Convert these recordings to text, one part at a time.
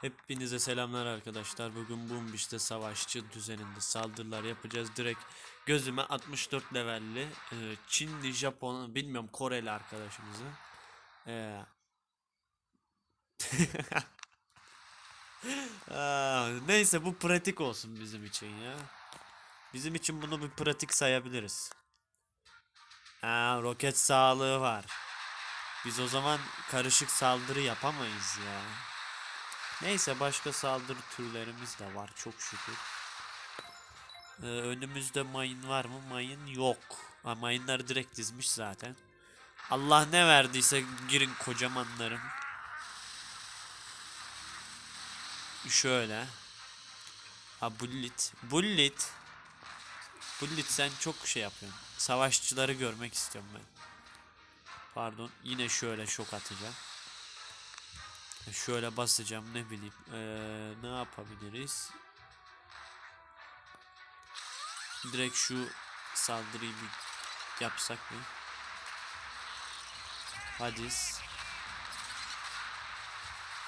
Hepinize selamlar arkadaşlar. Bugün Bumbiş'te savaşçı düzeninde saldırılar yapacağız. Direkt gözüme 64 levelli e, Çinli, Japon, bilmiyorum Koreli arkadaşımızı. E, neyse bu pratik olsun bizim için ya. Bizim için bunu bir pratik sayabiliriz. Aa, roket sağlığı var. Biz o zaman karışık saldırı yapamayız ya. Neyse başka saldırı türlerimiz de var çok şükür. Ee, önümüzde mayın var mı? Mayın yok. Ha, mayınları direkt dizmiş zaten. Allah ne verdiyse girin kocamanlarım. Şöyle. Ha bullet. Bullet. Bullet sen çok şey yapıyorsun. Savaşçıları görmek istiyorum ben. Pardon. Yine şöyle şok atacağım. Şöyle basacağım ne bileyim. Ee, ne yapabiliriz? Direkt şu saldırıyı bir yapsak mı? Hadis.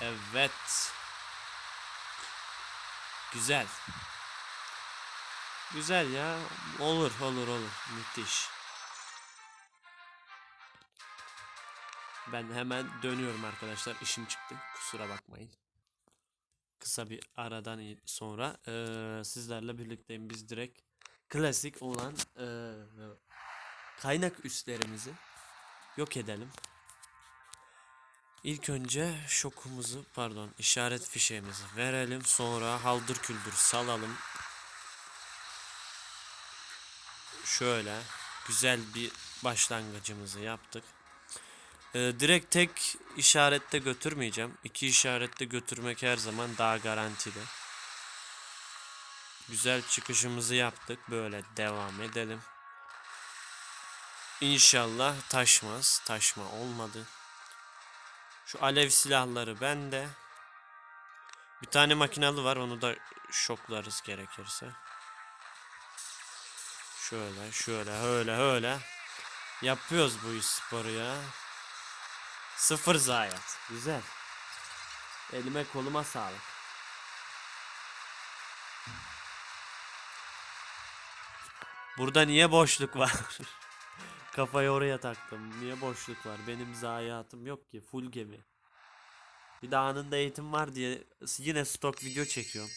Evet. Güzel. Güzel ya. Olur olur olur. Müthiş. Ben hemen dönüyorum arkadaşlar. İşim çıktı. Kusura bakmayın. Kısa bir aradan sonra eee, sizlerle birlikteyim. Biz direkt klasik olan eee, kaynak üslerimizi yok edelim. İlk önce şokumuzu pardon işaret fişeğimizi verelim. Sonra haldır küldür salalım. Şöyle güzel bir başlangıcımızı yaptık. Ee, direkt tek işarette götürmeyeceğim. İki işarette götürmek her zaman daha garantili. Güzel çıkışımızı yaptık. Böyle devam edelim. İnşallah taşmaz. Taşma olmadı. Şu alev silahları bende. Bir tane makinalı var. Onu da şoklarız gerekirse. Şöyle şöyle öyle öyle. Yapıyoruz bu iş sporu ya. Sıfır zayiat. Güzel. Elime koluma sağlık. Burada niye boşluk var? Kafayı oraya taktım. Niye boşluk var? Benim zayiatım yok ki. Full gemi. Bir de anında eğitim var diye yine stok video çekiyorum.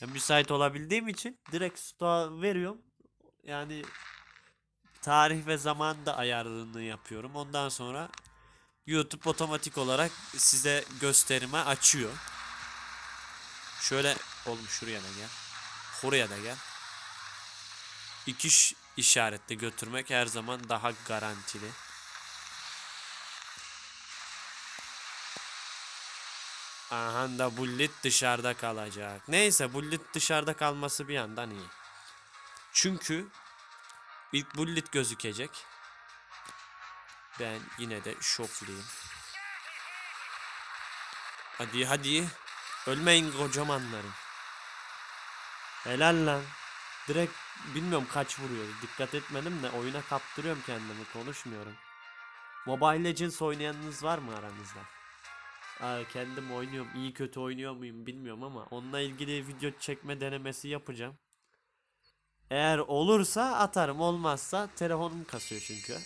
Ya müsait olabildiğim için direkt stoğa veriyorum. Yani tarih ve zaman da ayarını yapıyorum. Ondan sonra YouTube otomatik olarak size gösterime açıyor. Şöyle oğlum şuraya da gel. Oraya da gel. İki ş- işaretle götürmek her zaman daha garantili. Aha da bullet dışarıda kalacak. Neyse bullet dışarıda kalması bir yandan iyi. Çünkü ilk bullet gözükecek. Ben yine de şokluyum. Hadi hadi. Ölmeyin kocamanlarım. Helal lan. Direkt bilmiyorum kaç vuruyor. Dikkat etmedim de oyuna kaptırıyorum kendimi. Konuşmuyorum. Mobile Legends oynayanınız var mı aranızda? Aa, kendim oynuyorum. İyi kötü oynuyor muyum bilmiyorum ama onunla ilgili video çekme denemesi yapacağım. Eğer olursa atarım. Olmazsa telefonum kasıyor çünkü.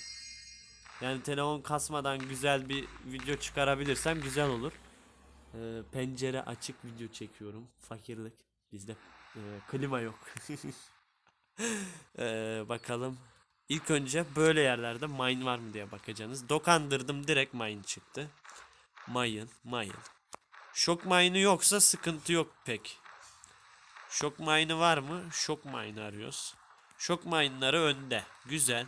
Yani telefon kasmadan güzel bir video çıkarabilirsem güzel olur. Ee, pencere açık video çekiyorum. Fakirlik. Bizde e, klima yok. Ee, bakalım. İlk önce böyle yerlerde mine var mı diye bakacaksınız. Dokandırdım direkt mine çıktı. Mayın, mayın. Şok mine'ı yoksa sıkıntı yok pek. Şok mine'ı var mı? Şok mine arıyoruz. Şok mine'ları önde. Güzel.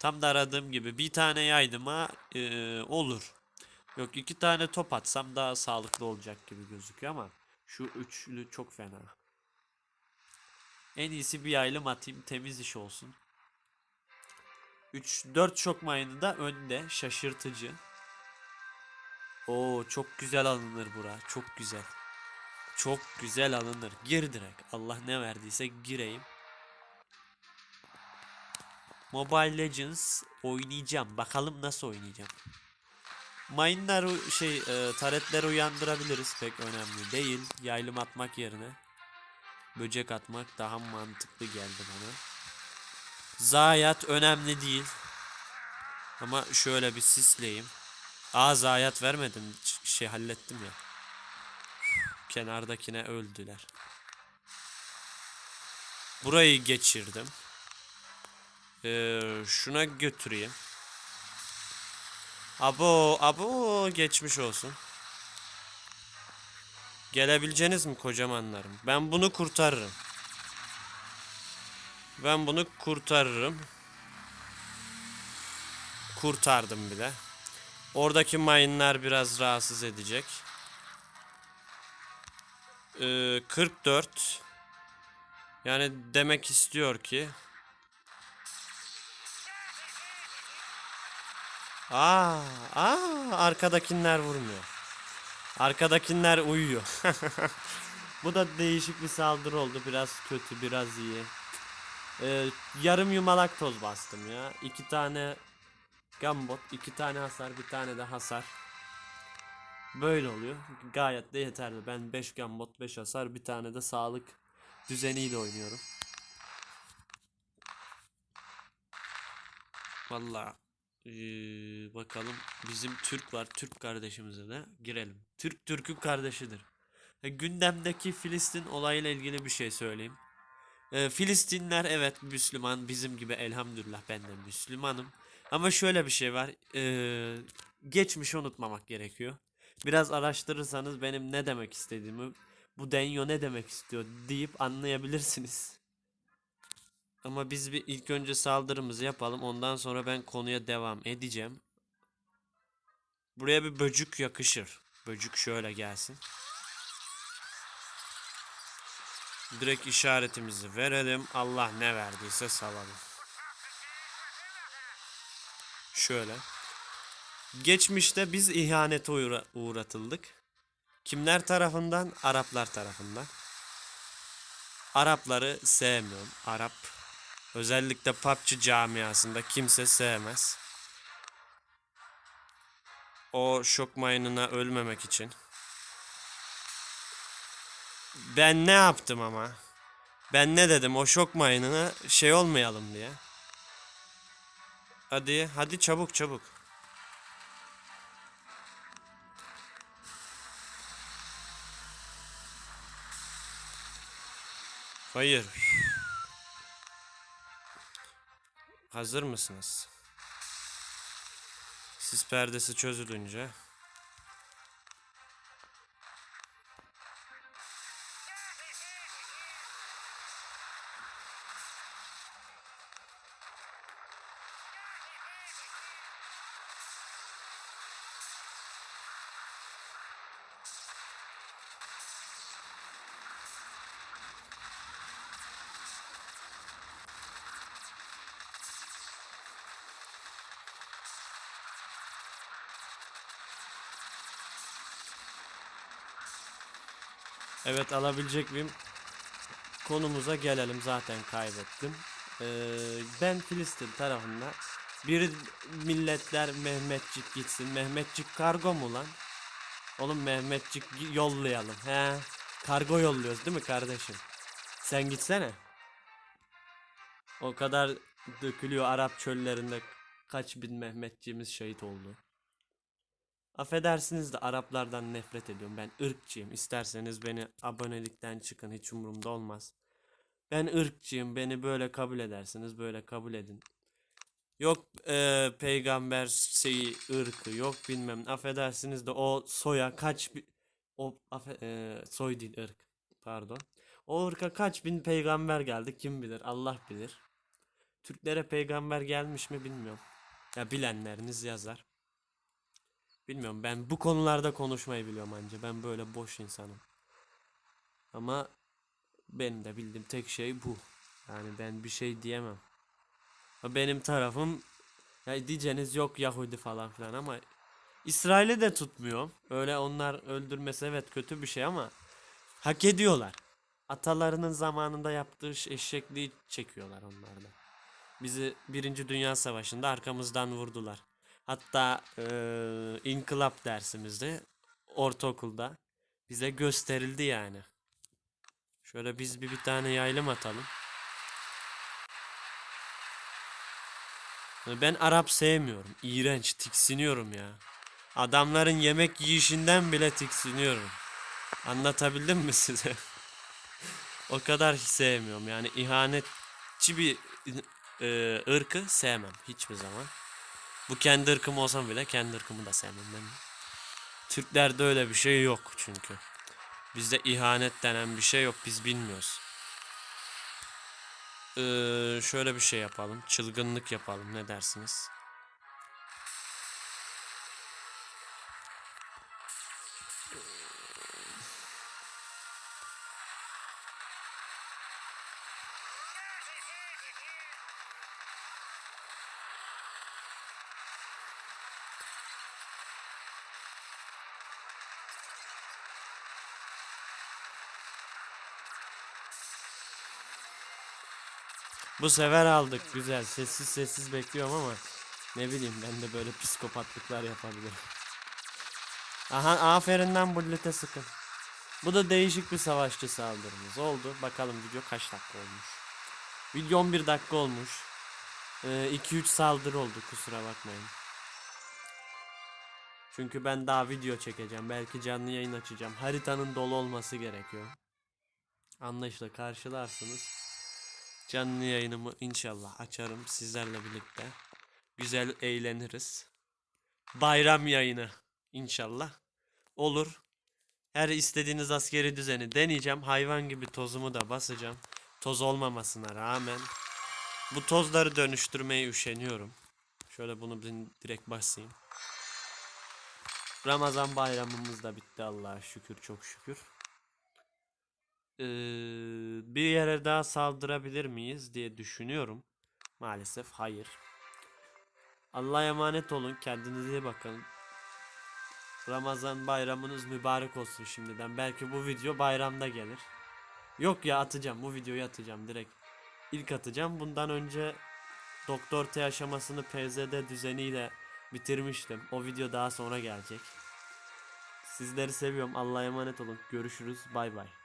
Tam da aradığım gibi bir tane yaydıma eee, olur. Yok iki tane top atsam daha sağlıklı olacak gibi gözüküyor ama şu üçlü çok fena. En iyisi bir yaylım atayım temiz iş olsun. 3 4 şok mayını da önde şaşırtıcı. Oo çok güzel alınır bura. Çok güzel. Çok güzel alınır. Gir direkt. Allah ne verdiyse gireyim. Mobile Legends oynayacağım. Bakalım nasıl oynayacağım. Mine'lar şey e, taretleri uyandırabiliriz pek önemli değil. Yaylım atmak yerine böcek atmak daha mantıklı geldi bana. Zayiat önemli değil. Ama şöyle bir sisleyeyim. Aa zayiat vermedim. Şey hallettim ya. Kenardakine öldüler. Burayı geçirdim. Ee, şuna götüreyim. Abo, abo geçmiş olsun. Gelebileceğiniz mi kocamanlarım? Ben bunu kurtarırım. Ben bunu kurtarırım. Kurtardım bile. Oradaki mayınlar biraz rahatsız edecek. Ee, 44. Yani demek istiyor ki Aa, aa, arkadakiler vurmuyor. Arkadakiler uyuyor. Bu da değişik bir saldırı oldu. Biraz kötü, biraz iyi. Ee, yarım yumalak toz bastım ya. İki tane gambot, iki tane hasar, bir tane de hasar. Böyle oluyor. Gayet de yeterli. Ben 5 gambot, 5 hasar, bir tane de sağlık düzeniyle oynuyorum. Vallahi eee, bakalım bizim Türk var. Türk kardeşimize de girelim. Türk Türk'ün kardeşidir. E, gündemdeki Filistin olayıyla ilgili bir şey söyleyeyim. E, Filistinler evet Müslüman bizim gibi elhamdülillah ben de Müslümanım. Ama şöyle bir şey var. E, geçmişi unutmamak gerekiyor. Biraz araştırırsanız benim ne demek istediğimi, bu denyo ne demek istiyor deyip anlayabilirsiniz. Ama biz bir ilk önce saldırımızı yapalım. Ondan sonra ben konuya devam edeceğim. Buraya bir böcük yakışır. Böcük şöyle gelsin. Direkt işaretimizi verelim. Allah ne verdiyse salalım. Şöyle. Geçmişte biz ihanete uğra- uğratıldık. Kimler tarafından? Araplar tarafından. Arapları sevmiyorum. Arap özellikle PUBG camiasında kimse sevmez. O şok mayınına ölmemek için. Ben ne yaptım ama? Ben ne dedim o şok mayınına şey olmayalım diye. Hadi, hadi çabuk çabuk. Hayır. Hazır mısınız? Sis perdesi çözülünce Evet alabilecek miyim? Konumuza gelelim zaten kaybettim. Ee, ben Filistin tarafında bir milletler Mehmetçik gitsin. Mehmetçik kargo mu lan? Oğlum Mehmetçik yollayalım. He. Kargo yolluyoruz değil mi kardeşim? Sen gitsene. O kadar dökülüyor Arap çöllerinde kaç bin Mehmetçiğimiz şehit oldu. Affedersiniz de Araplardan nefret ediyorum. Ben ırkçıyım. İsterseniz beni abonelikten çıkın. Hiç umurumda olmaz. Ben ırkçıyım. Beni böyle kabul edersiniz. Böyle kabul edin. Yok eee, peygamber şeyi ırkı yok bilmem. Affedersiniz de o soya kaç bi- o affe, eee, soy değil ırk. Pardon. O ırka kaç bin peygamber geldi kim bilir Allah bilir. Türklere peygamber gelmiş mi bilmiyorum. Ya bilenleriniz yazar. Bilmiyorum ben bu konularda konuşmayı biliyorum anca. Ben böyle boş insanım. Ama benim de bildiğim tek şey bu. Yani ben bir şey diyemem. Benim tarafım ya diyeceğiniz yok Yahudi falan filan ama İsrail'i de tutmuyor. Öyle onlar öldürmesi evet kötü bir şey ama hak ediyorlar. Atalarının zamanında yaptığı eşekliği çekiyorlar onlar da. Bizi Birinci Dünya Savaşı'nda arkamızdan vurdular. Hatta eee inkılap dersimizde ortaokulda bize gösterildi yani. Şöyle biz bir, bir tane yaylım atalım. Ben Arap sevmiyorum. İğrenç, tiksiniyorum ya. Adamların yemek yiyişinden bile tiksiniyorum. Anlatabildim mi size? o kadar sevmiyorum. Yani ihanetçi bir e, ırkı sevmem hiçbir zaman. Bu kendi ırkım olsam bile kendi ırkımı da sevmem ben. Türklerde öyle bir şey yok çünkü. Bizde ihanet denen bir şey yok. Biz bilmiyoruz. Ee, şöyle bir şey yapalım. Çılgınlık yapalım. Ne dersiniz? Bu sefer aldık. Güzel. Sessiz sessiz bekliyorum ama ne bileyim ben de böyle psikopatlıklar yapabilirim. Aha aferinden bullete sıkın. Bu da değişik bir savaşçı saldırımız oldu. Bakalım video kaç dakika olmuş. Video 11 dakika olmuş. 2-3 saldırı oldu kusura bakmayın. Çünkü ben daha video çekeceğim. Belki canlı yayın açacağım. Haritanın dolu olması gerekiyor. Anlayışla karşılarsınız. Canlı yayınımı inşallah açarım sizlerle birlikte. Güzel eğleniriz. Bayram yayını inşallah. Olur. Her istediğiniz askeri düzeni deneyeceğim. Hayvan gibi tozumu da basacağım. Toz olmamasına rağmen. Bu tozları dönüştürmeye üşeniyorum. Şöyle bunu bir direkt basayım. Ramazan bayramımız da bitti Allah'a şükür çok şükür. Ee, bir yere daha saldırabilir miyiz diye düşünüyorum. Maalesef hayır. Allah'a emanet olun. Kendinize iyi bakın. Ramazan bayramınız mübarek olsun şimdiden. Belki bu video bayramda gelir. Yok ya atacağım. Bu videoyu atacağım direkt. İlk atacağım. Bundan önce Doktor T aşamasını PZD düzeniyle bitirmiştim. O video daha sonra gelecek. Sizleri seviyorum. Allah'a emanet olun. Görüşürüz. Bay bay.